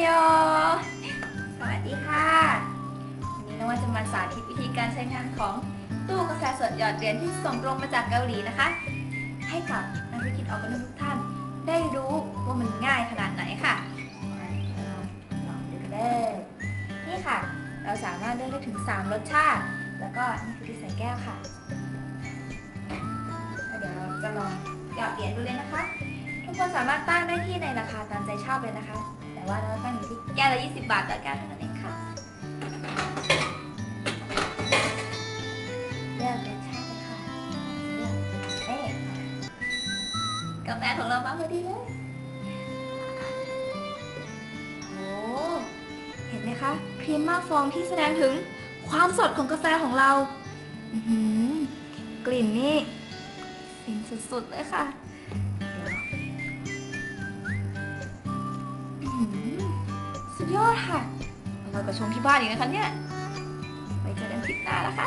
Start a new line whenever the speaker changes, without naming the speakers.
โย สวัสดีค่ะวันนี้น้องว่าจะมาสาธิตวิธีการใช้งานของตู้กาแฟสดหยอดเหรียญที่ส่งตรงมาจากเกาหลีนะคะ ให้กับนักธุรกิจออกกำลังทุกท่าน ได้รู้ว่ามันง่ายขนาดไหนค่ะลองดูเลยนี่ค่ะ เราสามารถเลือกได้ถึง 3 รสชาติ แล้วก็นี่คือที่ใส่แก้วค่ะเดี๋ยวเราจะลองหยอดเหรียญดูเลยนะคะ ทุกคนสามารถตั้งได้ที่ในราคาตามใจชอบเลยนะคะ แต่ว่าเราตั้งอยู่ที่แก้วละ 20 บาทต่อแก้วเท่านั้นเองค่ะเลือกรสชาติเลยค่ะเลือกเอ๊ะกาแฟของเรามาพอดีเลยโอ้เห็นไหมคะครีมมาฟองที่แสดงถึงความสดของกาแฟของเราอื้อหือกลิ่นนี่ฟินสุดๆเลยค่ะ ยอดค่ะเราไปชมที่บ้านอีกนะคะเนี่ย ไปเจอกันคลิปหน้านะคะ